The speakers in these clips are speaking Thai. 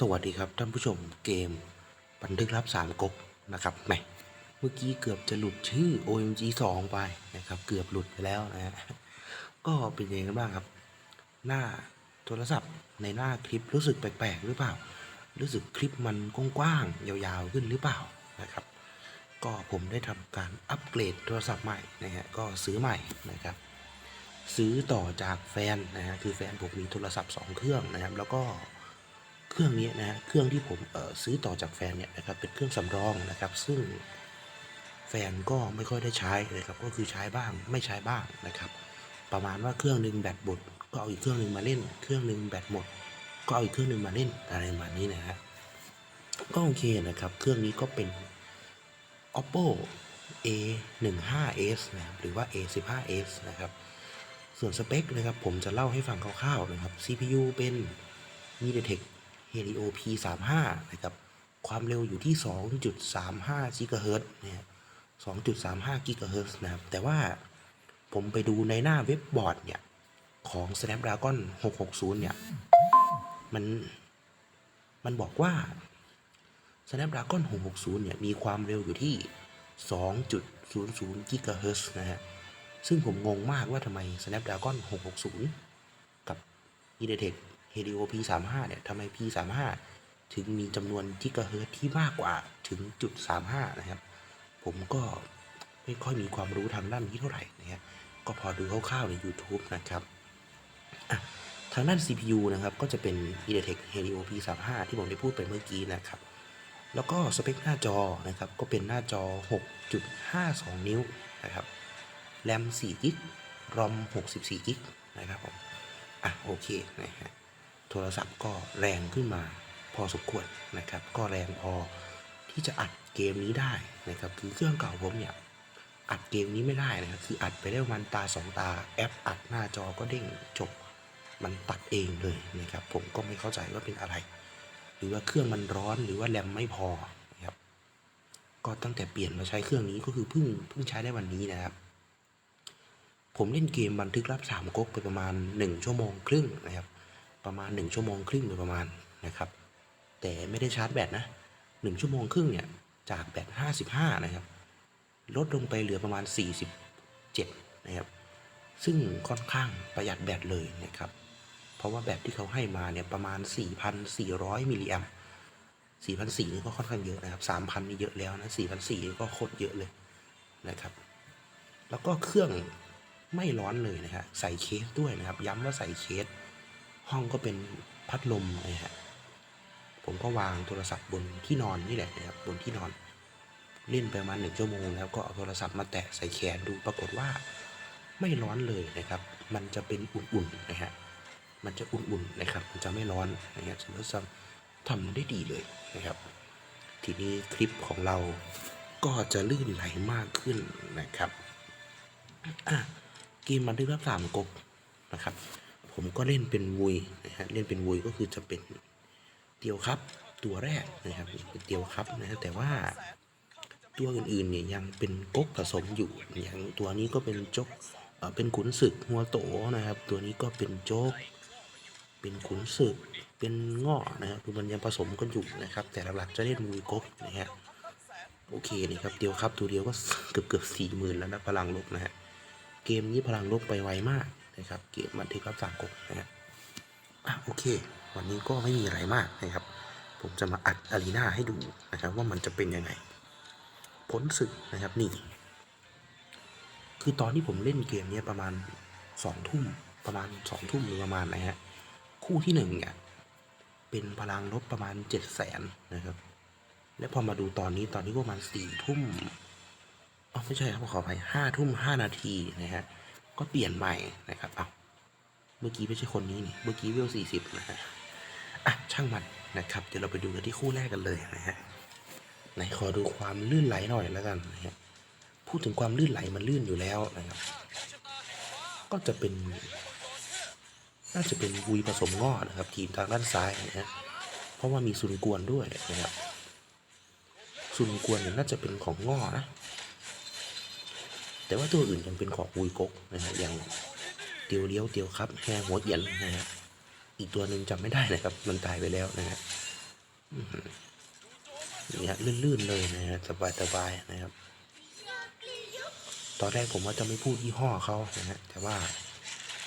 สวัสดีครับท่านผู้ชมเกม บันทึกรับสามก๊กนะครับแหมเมื่อกี้เกือบจะหลุดชื่อ OMG 2 ไปนะครับ เกือบหลุดไปแล้วนะฮะก็เป็นยังไงกันบ้างครับ หน้าโทรศัพท์ในหน้าคลิปรู้สึกแปลกๆหรือเปล่า รู้สึกคลิปมันกว้างๆยาวๆขึ้นหรือเปล่านะครับ ก็ผมได้ทำการอัปเกรดโทรศัพท์ใหม่นะฮะก็ซื้อใหม่นะครับ ซื้อต่อจากแฟนนะฮะคือแฟนผมมีโทรศัพท์ 2 เครื่องนะครับ แล้วก็ เครื่องนี้นะเครื่องที่ผมเออซื้อต่อจากแฟนเนี่ยนะครับเป็นเครื่องสำรองนะครับ ซึ่งแฟนก็ไม่ค่อยได้ใช้นะครับก็คือใช้บ้างไม่ใช้บ้างนะครับ ประมาณว่าเครื่องหนึ่งแบตหมดก็เอาอีกเครื่องหนึ่งมาเล่น เครื่องหนึ่งแบตหมด ก็เอาอีกเครื่องหนึ่งมาเล่นอะไรประมาณนี้นะฮะก็โอเคนะครับ เครื่องนี้ก็เป็น oppo a 1 5 s นะรหรือว่า a 1 5 s นะครับ ส่วนสเปคนะครับผมจะเล่าให้ฟังคร่าวๆนะครับ CPU เป็น MediaTek Helio P35 นะครับความเร็วอยู่ที่ 2.35 GHz เนี่ย2.35 GHz นะครับ แต่ว่าผมไปดูในหน้าเว็บบอร์ดเนี่ย ของ Snapdragon 660 เนี่ย มัน มันบอกว่า Snapdragon 660 เนี่ย มีความเร็วอยู่ที่ 2.00 GHz นะฮะ ซึ่งผมงงมากว่าทำไม Snapdragon 660 กับ MediaTek Helio P35 เนี่ยทำไม P35 ถึงมีจำนวนกิกะเฮิรตซ์ที่มากกว่าถึงจุด35 นะครับ ผมก็ไม่ค่อยมีความรู้ทางด้านนี้เท่าไหร่นะครับก็พอดูคร่าวๆใน YouTube นะครับทางด้าน CPU นะครับ ก็จะเป็น MediaTek Helio P35 ที่ผมได้พูดไปเมื่อกี้นะครับ แล้วก็สเปคหน้าจอนะครับ ก็เป็นหน้าจอ 6.52 นิ้วนะครับแรม4กิกรอม64กิกนะครับผม อะ โอเค นะฮะ โทรศัพท์ก็แรงขึ้นมาพอสมควรนะครับ ก็แรงพอที่จะอัดเกมนี้ได้นะครับคือเครื่องเก่าผมเนี่ยอัดเกมนี้ไม่ได้นะครับคืออัดไปได้ประมาณตาสองตาแอปอัดหน้าจอก็เด้งจบมันตัดเองเลยนะครับ ผมก็ไม่เข้าใจว่าเป็นอะไร หรือว่าเครื่องมันร้อนหรือว่าแรมไม่พอนะครับ ก็ตั้งแต่เปลี่ยนมาใช้เครื่องนี้ก็คือเพิ่งเพิ่งใช้ได้วันนี้นะครับ ผมเล่นเกมบันทึกรับสามก๊กไปประมาณ 1 ชั่วโมงครึ่งนะครับ ประมาณ 1 ชั่วโมงครึ่งโดยประมาณนะครับ แต่ไม่ได้ชาร์จแบตนะ 1 ชั่วโมงครึ่งเนี่ยจากแบต55 นะครับ ลดลงไปเหลือประมาณ 47 นะครับ ซึ่งค่อนข้างประหยัดแบตเลยนะครับ เพราะว่าแบตที่เขาให้มาเนี่ยประมาณ 4,400 มิลลิแอมป์4,400นี่ก็ค่อนข้างเยอะนะครับ 3,000 นี่เยอะแล้วนะ4,400นี่ก็โคตรเยอะเลยนะครับ แล้วก็เครื่องไม่ร้อนเลยนะฮะใส่เคสด้วยนะครับ ย้ำว่าใส่เคส ห้องก็เป็นพัดลมนะฮะผมก็วางโทรศัพท์บนที่นอนนี่แหละนะครับบนที่นอน เล่นไปประมาณหนึ่งชั่วโมงแล้วก็เอาโทรศัพท์มาแตะใส่แขนดูปรากฏว่าไม่ร้อนเลยนะครับ มันจะเป็นอุ่นๆนะฮะมันจะอุ่นๆนะครับ มันจะไม่ร้อนนะครับสมมติทำได้ดีเลยนะครับ ทีนี้คลิปของเราก็จะลื่นไหลมากขึ้นนะครับเกมบันทึกรับสามก๊กนะครับ ผมก็เล่นเป็นวุยนะฮะเล่นเป็นวุยก็คือจะเป็นเตียวครับตัวแรกนะครับเป็นเตียวครับนะฮะแต่ว่าตัวอื่นๆเนี่ยยังเป็นก๊กผสมอยู่อย่างตัวนี้ก็เป็นจกเอ่อเป็นขุนศึกหัวโตนะครับ ตัวนี้ก็เป็นโจ๊กเป็นขุนศึกเป็นง้อนะครับคือมันยังผสมกันอยู่นะครับ แต่หลักๆจะเล่นวุยก๊กนะฮะโอเคนี่ครับเตียวครับตัวเดียวก็เกือบเกือบสี่หมื่นแล้วนะพลังลบนะฮะเกมนี้พลังลบไปไวมาก นะครับ เกมบันทึกรับสามก๊กนะฮะอะโอเค วันนี้ก็ไม่มีอะไรมากนะครับ ผมจะมาอัดอารีนาให้ดูนะครับ ว่ามันจะเป็นยังไงผลศึกนะครับนี่ คือตอนที่ผมเล่นเกมเนี้ยประมาณสองทุ่มประมาณสองทุ่มหรือประมาณนะฮะคู่ที่หนึ่งเนี่ยเป็นพลังลบประมาณเจ็ดแสนนะครับ และพอมาดูตอนนี้ตอนนี้ก็ประมาณสี่ทุ่มอ๋อไม่ใช่ครับขออภัยห้าทุ่มห้านาทีนะฮะ ก็เปลี่ยนใหม่นะครับเอาเมื่อกี้ไม่ใช่คนนี้นี่ เมื่อกี้เวลสี่สิบนะฮะอะช่างมันนะครับ เดี๋ยวเราไปดูกันที่คู่แรกกันเลยนะฮะไหนขอดูความลื่นไหลหน่อยแล้วกันนะฮะพูดถึงความลื่นไหลมันลื่นอยู่แล้วนะครับ ก็จะเป็น น่าจะเป็นวุยผสมงอนะครับ ทีมทางด้านซ้ายนะฮะเพราะว่ามีซุนกวนด้วยนะครับซุนกวนเนี่ยน่าจะเป็นของงอนะ แต่ว่าตัวอื่นยังเป็นของอุยกกนะฮะอย่างเตียวเลี้ยวเตียวครับแฮหัวเอียนนะฮะอีกตัวหนึ่งจำไม่ได้นะครับ มันตายไปแล้วนะฮะนี่ฮะลื่นๆเลยนะฮะสบายๆนะครับ ตอนแรกผมว่าจะไม่พูดยี่ห้อเขานะฮะแต่ว่า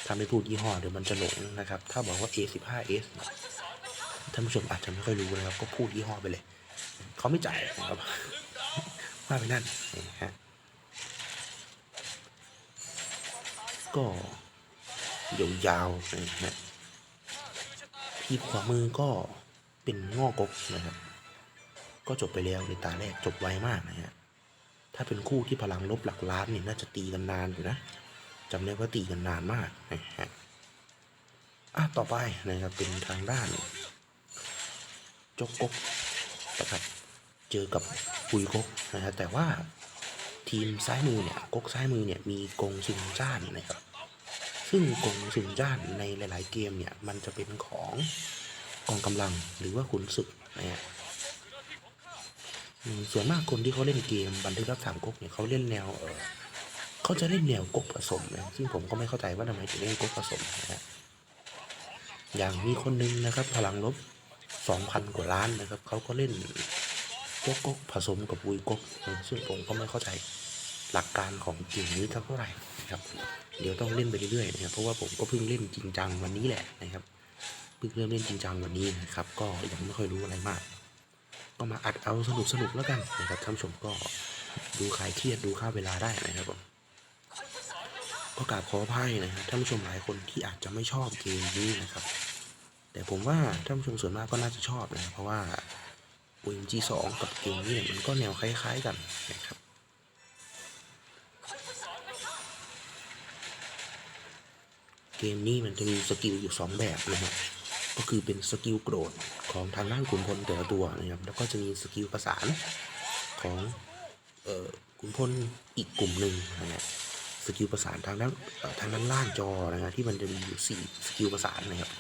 ถ้าไม่พูดยี่ห้อเดี๋ยวมันจะหลงนะครับ ถ้าบอกว่า A15s ท่านผู้ชมอาจจะไม่ค่อยรู้นะครับ ก็พูดยี่ห้อไปเลย เขาไม่จ่ายนะครับว่าไปนั่นนะฮะ ก็ยาวๆนะฮะที่ขวามือก็เป็นงอกกนะครับ ก็จบไปแล้วในตาแรกจบไวมากนะฮะถ้าเป็นคู่ที่พลังลบหลักล้านนี่น่าจะตีกันนานอยู่นะจำได้ว่าตีกันนานมากนะฮะอะต่อไปนะครับเป็นทางด้านจกกกนะครับ เจอกับปุยกกนะฮะแต่ว่า ทีมซ้ายมือเนี่ยกกซ้ายมือเนี่ยมีกงซุนจ้านนะครับ ซึ่งกงซุนจ้านในหลาย ๆ เกมเนี่ยมันจะเป็นของกองกำลังหรือว่าขุนศึกนะฮะส่วนมากคนที่เขาเล่นเกมบันทึกรักสามก๊กเนี่ยเขาเล่นแนวเออเขาจะเล่นแนวก๊กผสมนะซึ่งผมก็ไม่เข้าใจว่าทำไมถึงเล่นก๊กผสมนะฮะอย่างมีคนนึงนะครับ พลังลบสองพันกว่าล้านนะครับเขาก็เล่นก๊กก๊กผสมกับวุยก๊กซึ่งผมก็ไม่เข้าใจ หลักการของเกมนี้เท่าไหร่นะครับ เดี๋ยวต้องเล่นไปเรื่อยๆนะครับเพราะว่าผมก็เพิ่งเล่นจริงจังวันนี้แหละนะครับเพิ่งเริ่มเล่นจริงจังวันนี้นะครับ ก็ยังไม่ค่อยรู้อะไรมาก ก็มาอัดเอาสนุกสนุกแล้วกันนะครับท่านผู้ชมก็ดูคลายเครียดดูค่าเวลาได้นะครับผมก็กราบขออภัยนะครับท่านผู้ชมหลายคนที่อาจจะไม่ชอบเกมนี้นะครับ แต่ผมว่าท่านผู้ชมส่วนมากก็น่าจะชอบนะเพราะว่า OMG 2กับเกมนี้เนี่ยมันก็แนวคล้าย ๆ กันนะครับ เกมนี้มันจะมีสกิลอยู่สองแบบนะครับ ก็คือเป็นสกิลโกรธของทางด้านขุนพลแต่ละตัวนะครับ แล้วก็จะมีสกิลประสานของเอ่อขุนพลอีกกลุ่มหนึ่งนะฮะสกิลประสานทางด้านทางด้านล่างจอนะฮะที่มันจะมีอยู่สี่สกิลประสานนะครับ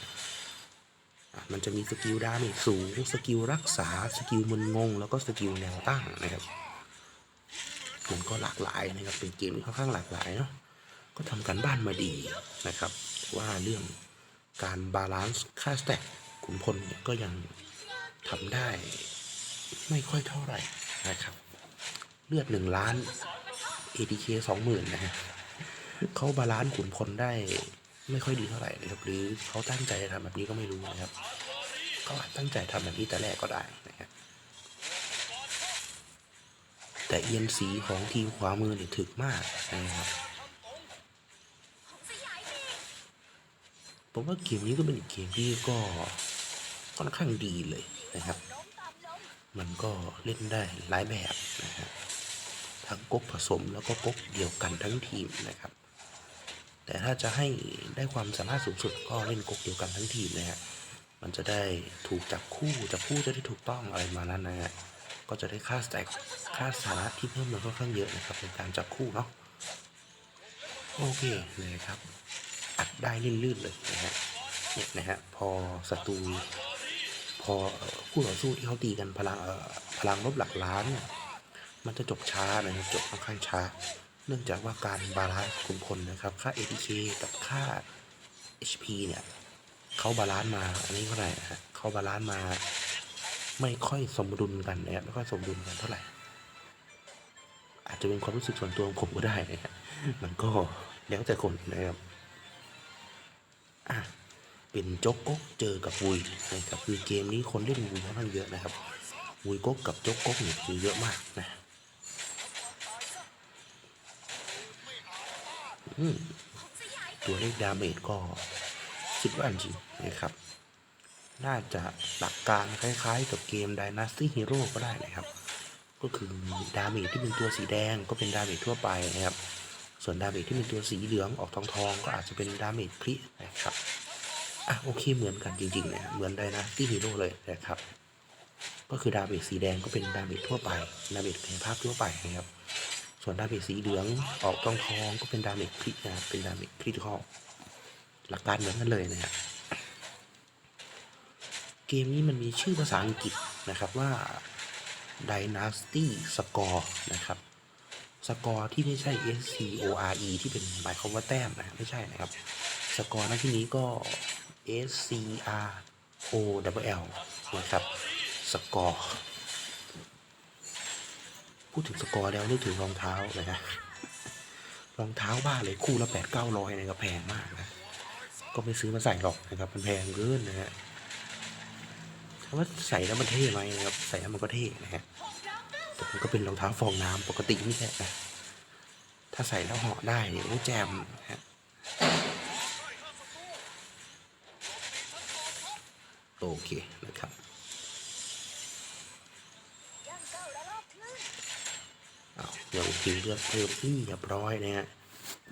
มันจะมีสกิลดาเมจสูงสกิลรักษาสกิลมึนงง แล้วก็สกิลแนวตั้งนะครับมันก็หลากหลายนะครับเป็นเกมที่ค่อนข้างหลากหลายเนาะก็ทำการบ้านมาดีนะครับ ว่าเรื่องการบาลานซ์ค่าสแต็กขุนพลเนี่ยก็ยังทำได้ไม่ค่อยเท่าไหร่นะครับ เลือดหนึ่งล้าน ATK สองหมื่นนะฮะเขาบาลานซ์ขุนพลได้ไม่ค่อยดีเท่าไหร่นะครับ หรือเขาตั้งใจทำแบบนี้ก็ไม่รู้นะครับเขาอาจตั้งใจทำแบบนี้แต่แรกก็ได้นะครับแต่เอียนสีของทีมขวามือเนี่ยถึกมากนะครับ ผมว่าเกมนี้ก็เป็นอีกเกมที่ก็ค่อนข้างดีเลยนะครับ มันก็เล่นได้หลายแบบนะครับทั้งก๊กผสมแล้วก็ก๊กเดียวกันทั้งทีมนะครับ แต่ถ้าจะให้ได้ความสามารถสูงสุดก็เล่นก๊กเดียวกันทั้งทีมนะฮะมันจะได้ถูกจับคู่จับคู่จะได้ถูกต้องอะไรมานั้นนะฮะก็จะได้ค่าสแต็กค่าสานะที่เพิ่มมาค่อนข้างเยอะนะครับในการจับคู่เนาะโอเคเลยครับ ได้ลื่นๆเลยนะฮะเนี่ยนะฮะพอศัตรูพอคู่ต่อสู้ที่เขาตีกันพลังเอ่อพลังลบหลักล้านเนี่ยมันจะจบช้านะครับจบค่อนข้างช้า เนื่องจากว่าการบาลานซ์ขุนพลนะครับ ค่า ATK กับค่า HP เนี่ยเขาบาลานซ์มาอันนี้เท่าไหร่นะฮะเขาบาลานซ์มาไม่ค่อยสมดุลกันนะครับไม่ค่อยสมดุลกันเท่าไหร่ อาจจะเป็นความรู้สึกส่วนตัวของผมก็ได้นะฮะมันก็แล้วแต่คนนะครับ เป็นโจ๊กก๊กเจอกับวุยนะครับคือเกมนี้คนเล่นวุยค่อนข้างเยอะนะครับวุยก๊กกับโจ๊กก๊กเนี่ยคือเยอะมากนะตัวเลขดาเมจก็คิดว่าจริงนะครับ น่าจะหลักการคล้ายๆ กับเกม Dynasty Hero ก็ได้นะครับ ก็คือดาเมจที่เป็นตัวสีแดงก็เป็นดาเมจทั่วไปนะครับ ส่วนดาเมจที่เป็นตัวสีเหลืองออกทองทองๆก็อาจจะเป็นดาเมจครินะครับ อะโอเคเหมือนกันจริงๆเนะเหมือนไดนะที่ฮีโร่เลยนะครับ ก็คือดาเมจสีแดงก็เป็นดาเมจทั่วไปดาเมจกายภาพทั่วไปนะครับ ส่วนดาเมจสีเหลืองออกทองทองก็เป็นดาเมจครินะครับเป็นดาเมจคริติคอลหลักการเหมือนกันเลยนะครับเกมนี้มันมีชื่อภาษาอังกฤษนะครับว่า Dynasty Score นะครับสกอร์ที่ไม่ใช่ S C O R E ที่เป็นหมายความว่าแต้มนะไม่ใช่นะครับสกอร์ในที่นี้ก็ S C R O W L นะครับ สกอร์ พูดถึงสกอร์แล้วนึกถึงรองเท้าเลยนะรองเท้าบ้าเลยคู่ละแปดเก้าร้อยนะครับแพงมากนะ ก็ไม่ซื้อมาใส่หรอกนะครับมันแพงเกินนะฮะแต่ว่าใส่แล้วมันเท่ไหมนะครับ ใส่แล้วมันก็เท่นะฮะแต่มันก็เป็นรองเท้าฟองน้ำปกตินี่แหละนะถ้าใส่แล้วเหาะได้เนี่ยโอ้แจมนะฮะ โอเคนะครับอ้าวยังกินเลือดเพิ่มที่เรียบร้อยนะฮะ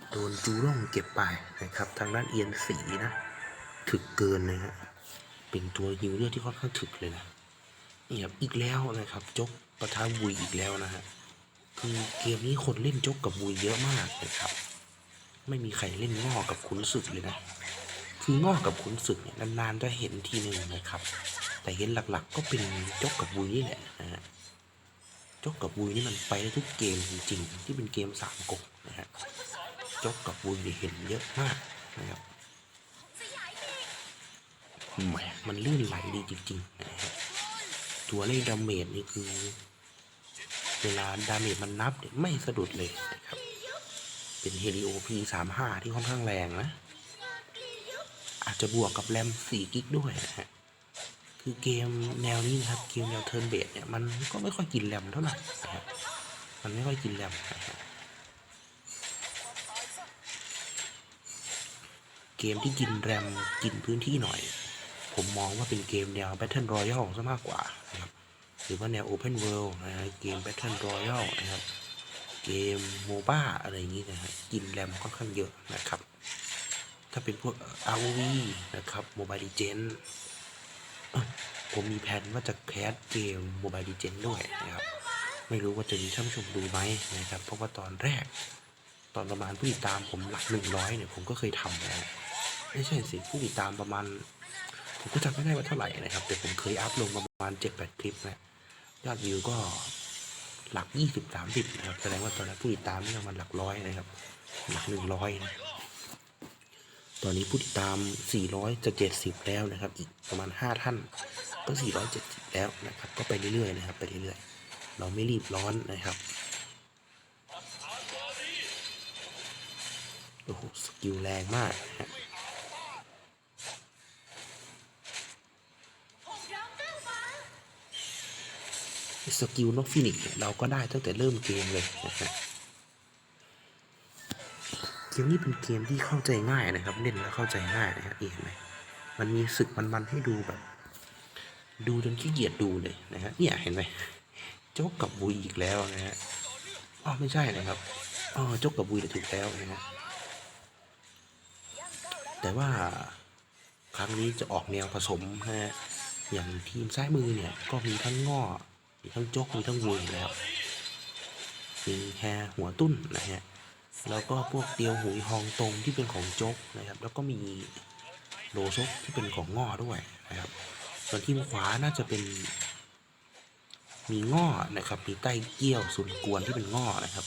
โดนจูร่องเก็บไปนะครับ ทางด้านเอียนสีนะถึกเกินนะฮะเป็นตัวยิงเลือดที่ค่อนข้างถึกเลยนะนี่ครับอีกแล้วนะครับจกปะทะวุยอีกแล้วนะฮะคือเกมนี้คนเล่นจกกับวุยเยอะมากนะครับ ไม่มีใครเล่นง้อกับขุนศึกเลยนะ คืองอกับขุนศึกเนี่ยนานๆจะเห็นทีหนึ่งนะครับ แต่เห็นหลักๆ ก็เป็นจกกับวุยนี่แหละนะฮะจกกับวุยนี่มันไปได้ทุกเกมจริงๆที่เป็นเกมสามก๊กนะฮะจกกับวุยนี่เห็นเยอะมากนะครับแหมมันลื่นไหลดีจริงๆนะฮะตัวเลขดาเมจนี่คือ เวลาดาเมจมันนับเนี่ยไม่สะดุดเลยนะครับ เป็นเฮลิโอพีสามห้าที่ค่อนข้างแรงนะ จะบวกกับแรมสี่กิกด้วยนะฮะคือเกมแนวนี้นะครับ เกมแนวเทิร์นเบสเนี่ยมันก็ไม่ค่อยกินแรมเท่าไหร่นะครับมันไม่ค่อยกินแรมนะฮะเกมที่กินแรมกินพื้นที่หน่อย ผมมองว่าเป็นเกมแนว Battle Royale ซะมากกว่านะครับหรือว่าแนว Open World นะฮะเกม Battle Royale นะครับ เกมโมบ้าอะไรอย่างนี้นะฮะกินแรมค่อนข้างเยอะนะครับ ถ้าเป็นพวก ROV นะครับ Mobile Legends เอ้ยผมมีแผนว่าจะแคสเกม Mobile Legends ด้วยนะครับ ไม่รู้ว่าจะมีท่านผู้ชมดูไหมนะครับ เพราะว่าตอนแรก ตอนประมาณผู้ติดตามผมหลักหนึ่งร้อยเนี่ยผมก็เคยทำนะไม่ใช่สิผู้ติดตามประมาณ ผมก็จำไม่ได้ว่าเท่าไหร่นะครับ แต่ผมเคยอัพลงประมาณเจ็ดแปดคลิปนะยอดวิวก็หลักยี่สิบสามสิบนะครับแสดงว่าตอนนั้นผู้ติดตามนี่ประมาณหลักร้อยนะครับ หลักหนึ่งร้อยนะ ตอนนี้ผู้ติดตาม 400 จะ 70 แล้วนะครับ อีกประมาณ 5 ท่าน ก็ 470 แล้วนะครับ ก็ไปเรื่อยๆนะครับ ไปเรื่อยๆ เราไม่รีบร้อนนะครับ โอ้โห สกิลแรงมากฮะสกิลนกฟินิกเราก็ได้ตั้งแต่เริ่มเกมเลยนะฮะเก มนี้เป็นเกมที่เข้าใจง่ายนะครับ เล่นแล้วเข้าใจง่ายนะครับเห็นไหมมันมีศึกมันๆให้ดูแบบ ดูจนขี้เกียจดูเลยนะฮะเนี่ยเห็นไหมโจ๊กกับบุยอีกแล้วนะฮะอ๋อไม่ใช่นะครับอ๋อโจ๊กกับบุยถูกแล้วนะฮะแต่ว่าครั้งนี้จะออกแนวผสมฮะอย่างทีมซ้ายมือเนี่ยก็มีทั้งง้อมีทั้งโจ๊กมีทั้งบุยแล้วมีแฮหัวตุ้นนะฮะ แล้วก็พวกเตียวหุยฮองตรงที่เป็นของโจ๊กนะครับ แล้วก็มีโลซกที่เป็นของง้อด้วยนะครับ ส่วนทีมขวาน่าจะเป็น มีง้อนะครับมีใต้เกี้ยวส่วนกวนที่เป็นง้อนะครับ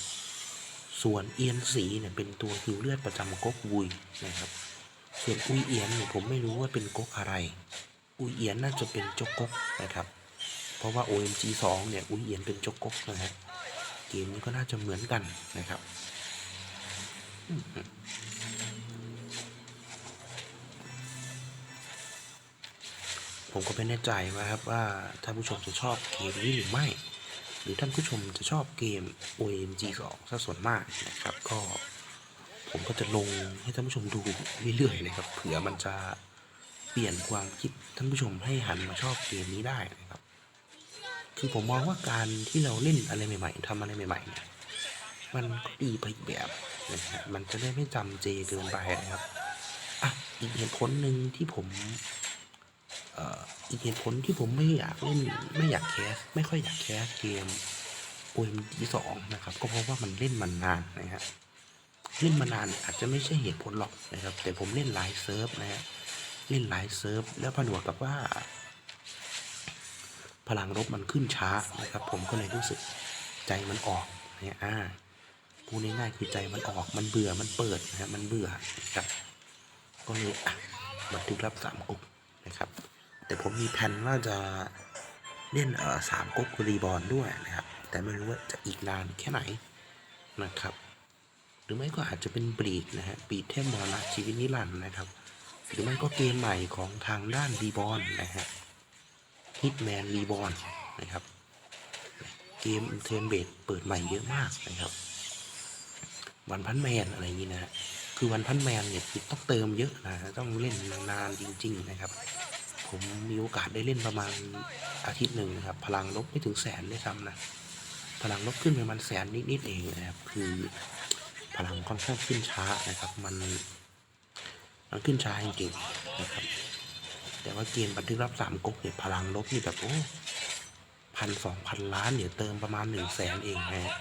ส่วนเอียนสีเนี่ยเป็นตัวคิวเลือดประจำก๊กวุยนะครับ ส่วนอุยเอียนเนี่ยผมไม่รู้ว่าเป็นก๊กอะไร อุยเอียนน่าจะเป็นจกก๊กนะครับ เพราะว่า OMG 2เนี่ยอุยเอียนเป็นจกก๊กนะฮะเกมนี้ก็น่าจะเหมือนกันนะครับ ผมก็ไม่แน่ใจว่าครับว่าท่านผู้ชมจะชอบเกมนี้หรือไม่ หรือท่านผู้ชมจะชอบเกม OMG 2ซะส่วนมากนะครับ ก็ผมก็จะลงให้ท่านผู้ชมดูเรื่อยๆนะครับเผื่อมันจะเปลี่ยนความคิดท่านผู้ชมให้หันมาชอบเกมนี้ได้นะครับ คือผมมองว่าการที่เราเล่นอะไรใหม่ ๆทำอะไรใหม่ๆเนี่ย มันก็ดีไปอีกแบบนะฮะมันจะได้ไม่จำเจเกินไปนะครับอะอีกเหตุผลหนึ่งที่ผมเอ่ออีกเหตุผลที่ผมไม่อยากเล่นไม่อยากแคสไม่ค่อยอยากแคสเกม OMG 2นะครับ ก็เพราะว่ามันเล่นมันานนะฮะเล่นมานานอาจจะไม่ใช่เหตุผลหรอกนะครับ แต่ผมเล่นหลายเซิร์ฟนะฮะเล่นหลายเซิร์ฟแล้วผนวกกับว่า พลังรบมันขึ้นช้านะครับ ผมก็เลยรู้สึกใจมันออกเนี่ยอ่า พูดง่ายๆคือใจมันออกมันเบื่อมันเปิดนะฮะมันเบื่อนะครับ ก็เลยอะบันทึกรับสามกุ๊กนะครับ แต่ผมมีแผนว่าจะเล่นเอ่อสามก๊กรีบอลด้วยนะครับ แต่ไม่รู้ว่าจะอีกนานแค่ไหนนะครับ หรือไม่ก็อาจจะเป็นบรีดนะฮะบีดเทพมรณะชีวิตนิรันดร์นะครับ หรือไม่ก็เกมใหม่ของทางด้านรีบอลนะฮะฮิตแมนรีบอลนะครับ เกมเทิร์นเบดเปิดใหม่เยอะมากนะครับ วันพันแมนอะไรอย่างนี้นะฮะคือวันพันแมนเนี่ยต้องเติมเยอะนะฮะต้องเล่นนานๆจริง ๆ นะครับ ผมมีโอกาสได้เล่นประมาณอาทิตย์หนึ่งนะครับ พลังลบไม่ถึงแสนด้วยซ้ำนะ พลังลบขึ้นประมาณแสนนิดๆเองนะครับ คือพลังค่อนข้างขึ้นช้านะครับ มันมันขึ้นช้าจริงๆนะครับ แต่ว่าเกมบันทึกรับสามก๊กเนี่ยพลังลบนี่แบบโอ้พันสองพันล้านเนี่ยเติมประมาณหนึ่งแสนเองนะ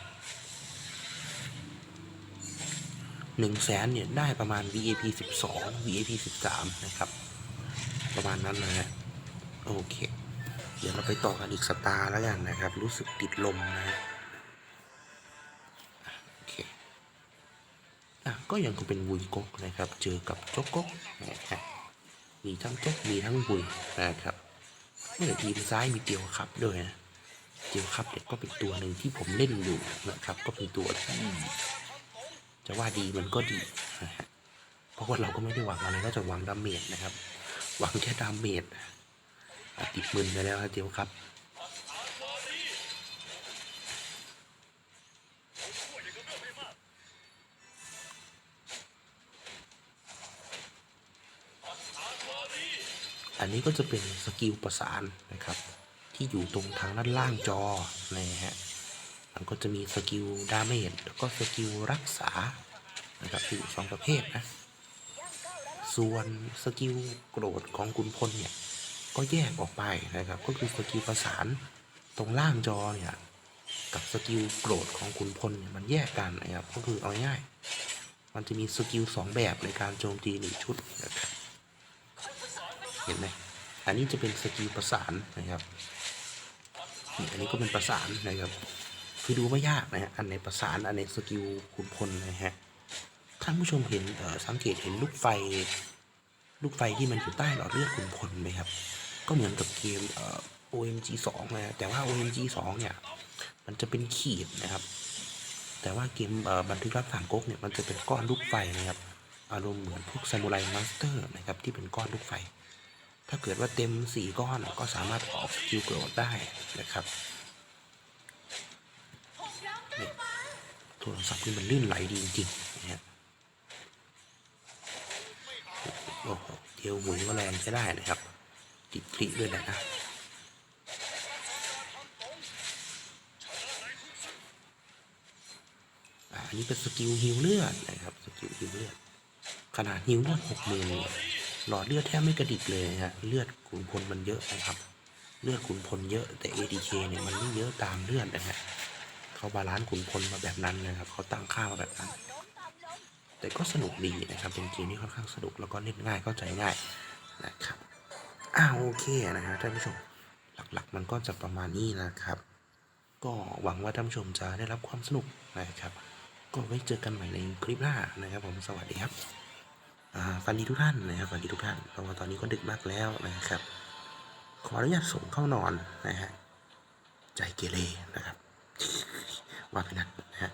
ฮะหนึ่งแสนเนี่ยได้ประมาณ VAP สิบสอง VAP สิบสามนะครับ ประมาณนั้นนะฮะโอเค เดี๋ยวเราไปต่อกันอีกสตาร์แล้วกันนะครับ รู้สึกติดลมนะฮะโอเคอะก็ยังคงเป็นวุยก๊กนะครับ เจอกับจกก๊กนะฮะมีทั้งจกมีทั้งวุยนะครับเมื่อทีมซ้ายมีเตียวครับด้วยนะเตียวครับเนี่ยก็เป็นตัวหนึ่งที่ผมเล่นอยู่นะครับ ก็เป็นตัวที่ จะว่าดีมันก็ดีนะฮะเพราะว่าเราก็ไม่ได้หวังอะไรก็จะหวังดาเมจนะครับ หวังแค่ดาเมจอะติดมึนไปแล้วนะเตียวครับอันนี้ก็จะเป็นสกิลประสานนะครับ ที่อยู่ตรงทางด้านล่างจอนะฮะ มันก็จะมีสกิลดาเมจแล้วก็สกิลรักษานะครับอยู่สองประเภทนะ ส่วนสกิลโกรธของคุณพลเนี่ย ก็แยกออกไปนะครับ ก็คือสกิลประสานตรงล่างจอเนี่ยกับสกิลโกรธของคุณพลเนี่ยมันแยกกันนะครับก็คือเอาง่ายมันจะมีสกิลสองแบบในการโจมตีหนึ่งชุดนะครับเห็นไหมอันนี้จะเป็นสกิลประสานนะครับอันนี้ก็เป็นประสานนะครับ คือดูไม่ยากนะฮะอันไหนประสานอันไหนสกิลขุนพลนะฮะท่านผู้ชมเห็นสังเกตเห็นลูกไฟ ลูกไฟที่มันอยู่ใต้หลอดเลือดขุนพลไหมครับ ก็เหมือนกับเกมเอ่อ OMG 2นะแต่ว่า OMG 2เนี่ยมันจะเป็นขีดนะครับ แต่ว่าเกมเอ่อบันทึกรับสามก๊กเนี่ยมันจะเป็นก้อนลูกไฟนะครับอารมณ์เหมือนพวกซามูไรมาสเตอร์นะครับที่เป็นก้อนลูกไฟ ถ้าเกิดว่าเต็มสี่ก้อนก็สามารถออกสกิลโกรธได้นะครับ โทรศัพท์นี่มันลื่นไหลดีจริงๆนะฮะโอ้โหเดียวหมุนก็แรงใช้ได้นะครับติดคลิด้วยแหละนะอ่าอันนี้เป็นสกิลฮิวเลือดนะครับสกิลฮิวเลือดขนาดฮิวเลือดหกหมื่นเนี่ยหลอดเลือดแทบไม่กระดิกเลยนะฮะเลือดขุนพลมันเยอะนะครับ เลือดขุนพลเยอะแต่ ADK เนี่ยมันไม่เยอะตามเลือดนะฮะ เขาบาลานซ์ขุนพลมาแบบนั้นนะครับเขาตั้งค่ามาแบบนั้น แต่ก็สนุกดีนะครับเป็นเกมที่ค่อนข้างสนุกแล้วก็เล่นง่ายเข้าใจง่ายนะครับอ้าวโอเคนะฮะท่านผู้ชมหลักๆ มันก็จะประมาณนี้นะครับ ก็หวังว่าท่านผู้ชมจะได้รับความสนุกนะครับ ก็ไว้เจอกันใหม่ในคลิปหน้านะครับ ผมสวัสดีครับฝันดีทุกท่านนะครับฝันดีทุกท่านเพราะว่าตอนนี้ก็ดึกมากแล้วนะครับ ขออนุญาตส่งเข้านอนนะฮะใจเกเรนะครับ ว่าไปนั้นนะฮะ